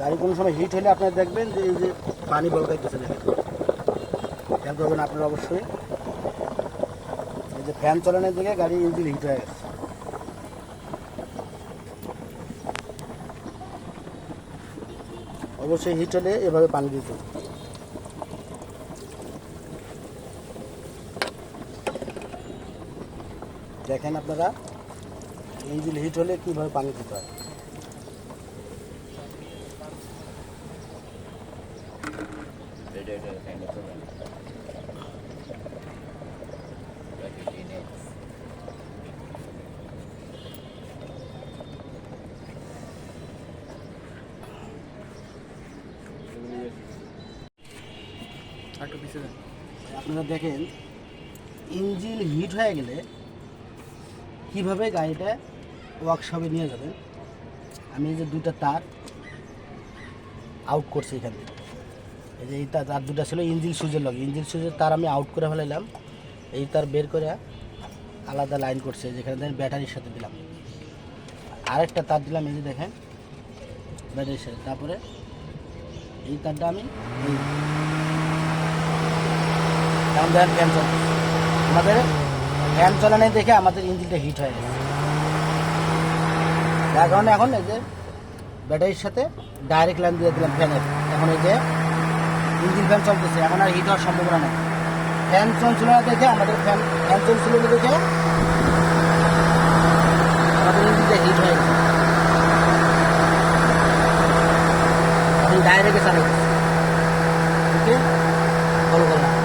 গাড়ি কোনো সময় হিট হলে আপনারা দেখবেন যে এই যে পানি বলকাইতেছে দেখেন খেয়াল করবেন আপনারা অবশ্যই। এই যে ফ্যান চালানোর দিকে গাড়ি ইঞ্জিন হিট হয়ে গেছে। অবশ্যই হিট হলে এভাবে পানি দিতে। দেখেন আপনারা ইঞ্জিন হিট হলে কীভাবে পানি দিতে হয়। Kind of. Like আপনারা দেখেন ইঞ্জিন হিট হয়ে গেলে কীভাবে গাড়িটা ওয়ার্কশপে নিয়ে যাবেন? আমি এই যে দুইটা তার আউট করছি এখান থেকে। এই যে এই তার দুটা ছিল ইঞ্জিন সুইচের লগে ইঞ্জিন সুইচের তার আমি আউট করে ফেলাইলাম। এই তার বের করে আলাদা লাইন করছে, যেখানে দেখেন ব্যাটারির সাথে দিলাম। আরেকটা তার দিলাম, এই যে দেখেন ব্যাটারির সাথে। তারপরে এই তারটা আমি দেখেন ফ্যান চলছে আমাদের ফ্যান চালানো দেখে আমাদের ইঞ্জিনটা হিট হয়ে গেছে। যার কারণে এখন এই যে ব্যাটারির সাথে ডাইরেক্ট লাইন দিয়ে দিলাম ফ্যানের এখন এই যে ইঞ্জিন ফ্যান চলতেছে, এখন আর হিট হওয়ার সম্ভাবনা নেই। ফ্যান চলছিল না দেখে আমাদের ফ্যান ফ্যান চলছিল না দেখে আমাদের ইঞ্জিনটা হিট হয়ে গেছে। এখন ডাইরেক্টে চালাই ওকে ফলো করলাম।